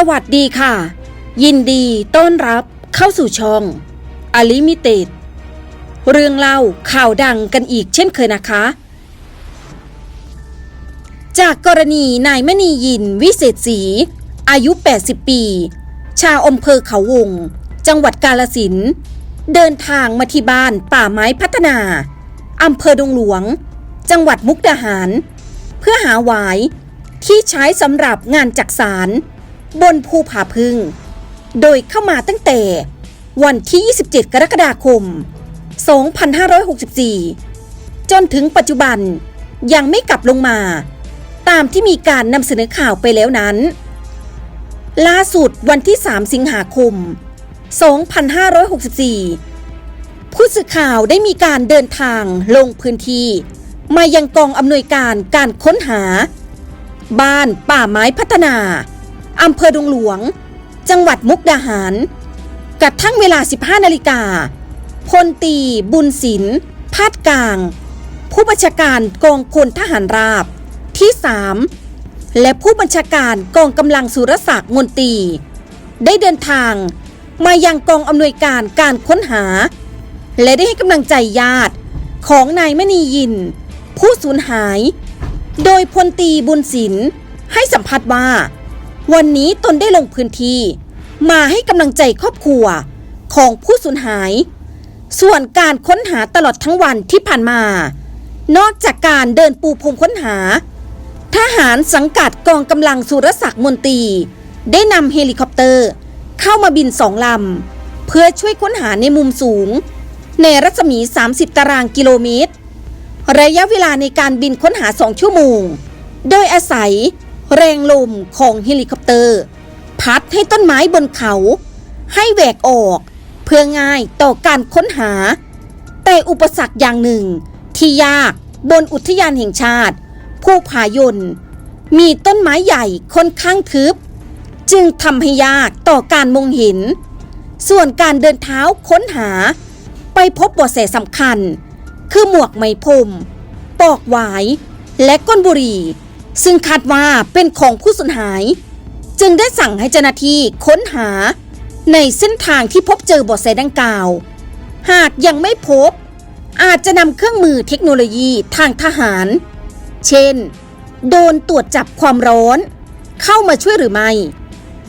สวัสดีค่ะ ยินดีต้อนรับเข้าสู่ช่องอลิมิเต็ดเรื่องเล่าข่าวดังกันอีกเช่นเคยนะคะ จากกรณีนายมณียินวิเศษศรีอายุ 80 ปี ชาวอำเภอเขาวง จังหวัดกาลสินเดินทางมาที่บ้านป่าไม้พัฒนาอำเภอดงหลวง จังหวัดมุกดาหาร เพื่อหาหวายที่ใช้สำหรับงานจักสาร บนภูผาพึ่ง โดยเข้ามาตั้งแต่วันที่ 27 กรกฎาคม 2564 จนถึงปัจจุบันยังไม่กลับลงมา ตามที่มีการนำเสนอข่าวไปแล้วนั้น ล่าสุดวันที่ 3 สิงหาคม 2564 ผู้สื่อข่าวได้มีการเดินทางลงพื้นที่ มายังกองอำนวยการการค้นหา บ้านป่าไม้พัฒนา อำเภอดงหลวง จังหวัดมุกดาหาร กระทั่งเวลา 15 นาฬิกาพลตีบุญศิลป์พาดกลาง ผู้บัญชาการกองพลทหารราบที่ 3 และผู้บัญชาการกองกำลังสุรศักดิ์มนตรี ได้เดินทางมายังกองอำนวยการการค้นหา และได้ให้กำลังใจญาติของนายมณียิน ผู้สูญหาย โดยพลตีบุญศิลป์ให้สัมภาษณ์ว่า วันนี้ตนได้ลงพื้นที่ มาให้กำลังใจครอบครัวของผู้สูญหาย ส่วนการค้นหาตลอดทั้งวันที่ผ่านมา นอกจากการเดินปูพรมค้นหา ทหารสังกัดกองกำลังสุรศักดิ์มนตรี ได้นำเฮลิคอปเตอร์ เข้ามาบินสองลำ เพื่อช่วยค้นหาในมุมสูง ในรัศมี 30 ตารางกิโลเมตร ระยะเวลาในการบินค้นหา2ชั่วโมง โดยอาศัย แรงลมของเฮลิคอปเตอร์ พัดให้ต้นไม้บนเขา ให้แหวกออก เพื่อง่ายต่อการค้นหา แต่อุปสรรคอย่างหนึ่ง ที่ยากบนอุทยานแห่งชาติภูผายนมีต้นไม้ใหญ่ค่อนข้างทึบ จึงทำให้ยากต่อการมองเห็น ส่วนการเดินเท้าค้นหา ไปพบบาะแสสำคัญ คือหมวกไหมพรมปอกหวาย และก้นบุหรี่ ซึ่งคาดว่าเป็นของผู้สูญหาย จึงได้สั่งให้เจ้าหน้าที่ค้นหา ในเส้นทางที่พบเจอเบาะแสดังกล่าว หากยังไม่พบ อาจจะนำเครื่องมือเทคโนโลยีทางทหาร เช่น โดนตรวจจับความร้อน เข้ามาช่วยหรือไม่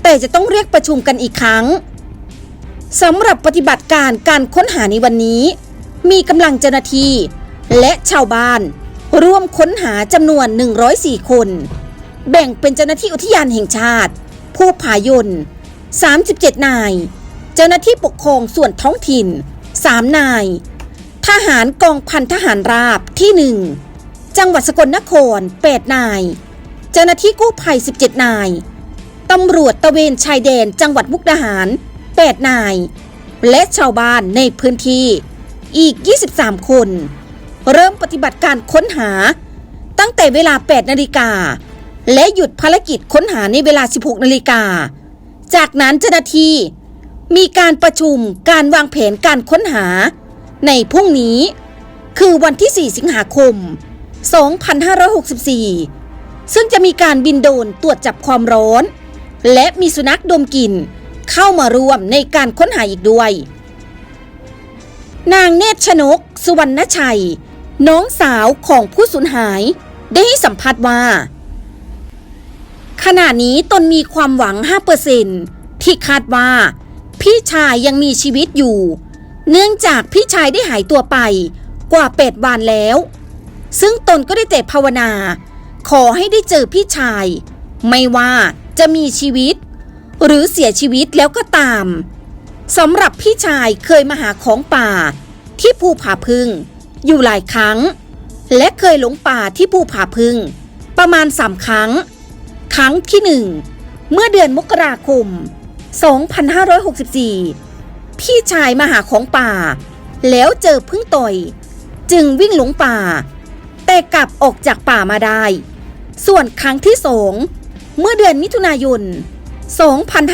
แต่จะต้องเรียกประชุมกันอีกครั้งสำหรับปฏิบัติการการค้นหาในวันนี้ มีกำลังเจ้าหน้าที่และชาวบ้าน ร่วมค้นหาจำนวน 104 คน แบ่งเป็นเจ้าหน้าที่อุทยานแห่งชาติ ผู้ผายน 37 นาย เจ้าหน้าที่ปกครองส่วนท้องถิ่น 3 นาย ทหารกองพันทหารราบที่ 1 จังหวัดสกลนคร 8 นาย เจ้าหน้าที่กู้ภัย 17 นาย ตำรวจตะเวนชายแดนจังหวัดมุกดาหาร 8 นาย และชาวบ้านในพื้นที่อีก 23 คน เริ่มปฏิบัติการค้นหา ตั้งแต่เวลา 8 นาฬิกา และหยุดภารกิจค้นหาในเวลา 16 นาฬิกา จากนั้นเจ้าหน้าที่มีการประชุมการวางแผนการค้นหา ในพรุ่งนี้ คือวันที่ 4 สิงหาคม 2564 ซึ่งจะมีการบินโดรนตรวจจับความร้อน และมีสุนัขดมกลิ่นเข้ามาร่วมในการค้นหาอีกด้วย นางเนตรชนก สุวรรณชัย น้องสาวของผู้สูญหาย ได้ให้สัมภาษณ์ว่า ขณะนี้ตนมีความหวัง 5%ที่คาดว่า พี่ชายยังมีชีวิตอยู่ เนื่องจากพี่ชายได้หายตัวไปกว่า8วันแล้ว ซึ่งตนก็ได้แต่ภาวนา ขอให้ได้เจอพี่ชาย ไม่ว่าจะมีชีวิต หรือเสียชีวิตแล้วก็ตามสำหรับพี่ชายเคยมาหาของป่าที่ภูผาพึ่ง อยู่หลายครั้ง และเคยหลงป่าที่ภูผาพึ่งประมาณสามครั้ง ครั้งที่หนึ่งเมื่อเดือนมกราคม 2564 พี่ชายมาหาของป่า แล้วเจอพึ่งต่อย จึงวิ่งหลงป่า แต่กลับออกจากป่ามาได้ ส่วนครั้งที่สองเมื่อเดือนมิถุนายน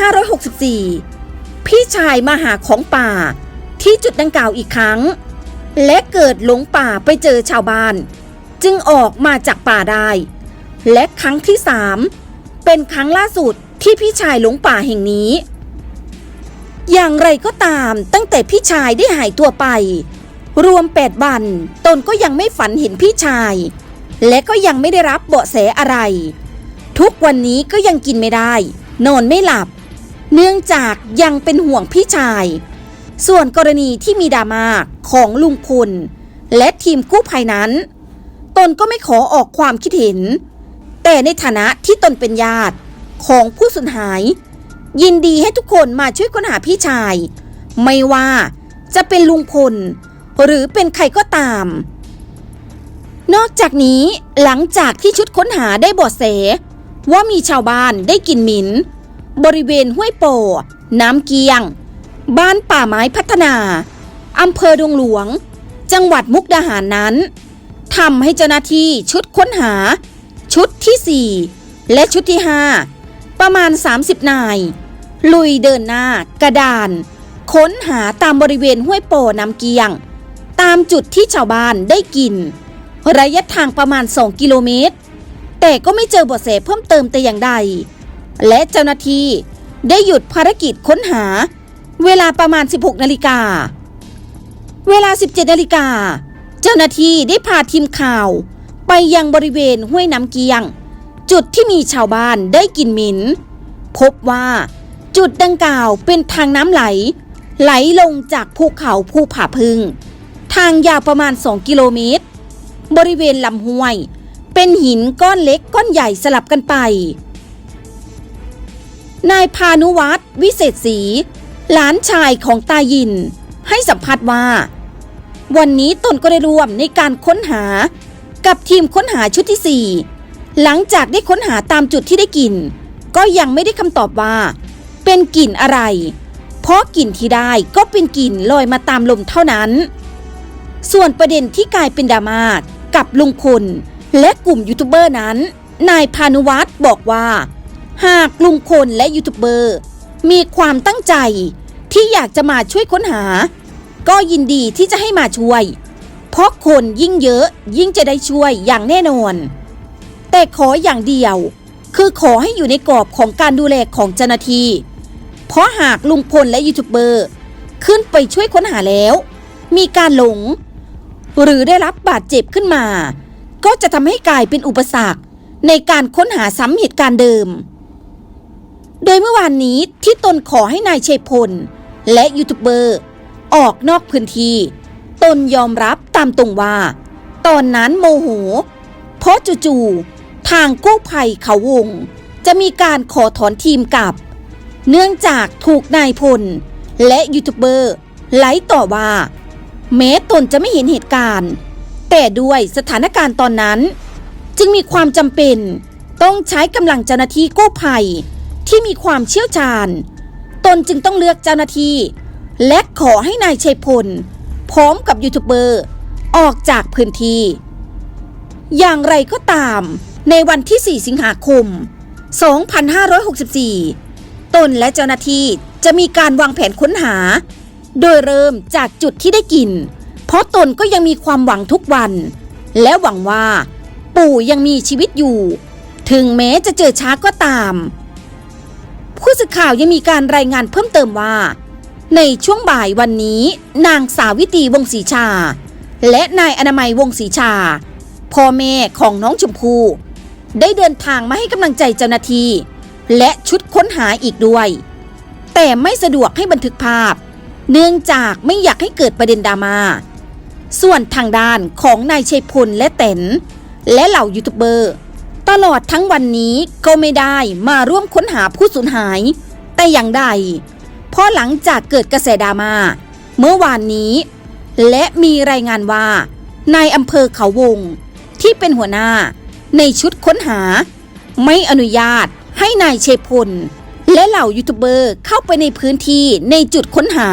2564 พี่ชายมาหาของป่าที่จุดดังกล่าวอีกครั้ง และเกิดหลงป่าไปเจอชาวบ้าน จึงออกมาจากป่าได้ และครั้งที่สามเป็นครั้งล่าสุดที่พี่ชายหลงป่าแห่งนี้ อย่างไรก็ตามตั้งแต่พี่ชายได้หายตัวไป รวมแปดวันตนก็ยังไม่ฝันเห็นพี่ชาย และก็ยังไม่ได้รับเบาะแสอะไร ทุกวันนี้ก็ยังกินไม่ได้ นอนไม่หลับ เนื่องจากยังเป็นห่วงพี่ชาย ส่วนกรณีที่มีดราม่าของลุงพลและทีมกู้ภัยนั้น ตนก็ไม่ขอออกความคิดเห็น แต่ในฐานะที่ตนเป็นญาติของผู้สูญหาย ยินดีให้ทุกคนมาช่วยค้นหาพี่ชาย ไม่ว่าจะเป็นลุงพล หรือเป็นใครก็ตาม นอกจากนี้หลังจากที่ชุดค้นหาได้บาะแส ว่ามีชาวบ้านได้กลิ่นหมิน บริเวณห้วยโปน้ำเกียง บ้านป่าไม้พัฒนาอำเภอดงหลวง จังหวัดมุกดาหารนั้นทำให้เจ้าหน้าที่ชุดค้นหา ชุดที่ 4 และชุดที่ 5 ประมาณ 30 นาย ลุยเดินหน้ากระดาน ค้นหาตามบริเวณห้วยโปน้ำเกียง ตามจุดที่ชาวบ้านได้กิน ระยะทางประมาณ 2 กิโลเมตร แต่ก็ไม่เจอเบาะแสเพิ่มเติมแต่อย่างใด และเจ้าหน้าที่ได้หยุดภารกิจค้นหา เวลาประมาณ 16นาฬิกา เวลา 17นาฬิกา เจ้าหน้าที่ได้พาทีมข่าว ไปยังบริเวณห้วยน้ำเกียง จุดที่มีชาวบ้านได้กลิ่นหมินพบว่าจุดดังกล่าวเป็นทางน้ำไหล ไหลลงจากภูเขาภูผาพึ่งทางยาวประมาณ 2 กิโลเมตร บริเวณลำห้วย เป็นหินก้อนเล็กก้อนใหญ่สลับกันไป นายพานุวัตรวิเศษศรี หลานชายของตายิน ให้สัมภาษณ์ว่า วันนี้ตนก็ได้ร่วมในการค้นหากับทีมค้นหาชุดที่ 4 หลังจากได้ค้นหาตามจุดที่ได้กลิ่น ก็ยังไม่ได้คำตอบว่า เป็นกลิ่นอะไร เพราะกลิ่นที่ได้ก็เป็นกลิ่นลอยมาตามลมเท่านั้น ส่วนประเด็นที่กลายเป็นดราม่ากับลุงพลและกลุ่มยูทูบเบอร์นั้น นายพานุวัฒน์บอกว่า หากลุงพลและยูทูบเบอร์ มีความตั้งใจที่อยากจะมาช่วยค้นหา ก็ยินดีที่จะให้มาช่วย เพราะคนยิ่งเยอะยิ่งจะได้ช่วยอย่างแน่นอน แต่ขออย่างเดียว คือขอให้อยู่ในกรอบของการดูแลของเจ้าหน้าที่ เพราะหากลุงพลและยูทูบเบอร์ ขึ้นไปช่วยค้นหาแล้ว มีการหลง หรือได้รับบาดเจ็บขึ้นมา ก็จะทำให้กลายเป็นอุปสรรคในการค้นหาซ้ำเหตุการณ์เดิม โดยเมื่อวานนี้ที่ตนขอให้นายชัยพล และยูทูบเบอร์ ออกนอกพื้นที่ ตนยอมรับตามตรงว่า ตอนนั้นโมโห เพราะจู่ๆทางกู้ภัยเขาวง จะมีการขอถอนทีมกลับ เนื่องจากถูกนายพล และยูทูบเบอร์ไล่ต่อว่า แม้ตนจะไม่เห็นเหตุการณ์ แต่ด้วยสถานการณ์ตอนนั้น จึงมีความจำเป็นต้องใช้กำลังเจ้าหน้าที่กู้ภัย ที่มีความเชี่ยวชาญ ตนจึงต้องเลือกเจ้าหน้าที่ และขอให้นายชัยพล พร้อมกับยูทูบเบอร์ออกจากพื้นที่ อย่างไรก็ตาม ในวันที่ 4 สิงหาคม 2564 ตนและเจ้าหน้าที่จะมีการวางแผนค้นหา โดยเริ่มจากจุดที่ได้กิน เพราะตนก็ยังมีความหวังทุกวัน และหวังว่า ปู่ยังมีชีวิตอยู่ ถึงแม้จะเจอช้าก็ตาม ผู้สื่อข่าวยังมีการรายงานเพิ่มเติมว่า ในช่วงบ่ายวันนี้ นางสาวิตีวงศรีชา และนายอนามัยวงศรีชา พ่อแม่ของน้องชมพู่ได้เดินทางมาให้กำลังใจเจ้าหน้าที่ และชุดค้นหาอีกด้วย แต่ไม่สะดวกให้บันทึกภาพ เนื่องจากไม่อยากให้เกิดประเด็นดราม่าส่วนทางด้านของนายชัยพลและเต็นและเหล่ายูทูบเบอร์ ตลอดทั้งวันนี้ก็ไม่ได้มาร่วมค้นหาผู้สูญหาย แต่อย่างใด เพราะหลังจากเกิดกระแสดราม่าเมื่อวานนี้ และมีรายงานว่านายอำเภอเขาวง ที่เป็นหัวหน้าในชุดค้นหา ไม่อนุญาตให้นายเชพลและเหล่ายูทูบเบอร์เข้าไปในพื้นที่ในจุดค้นหา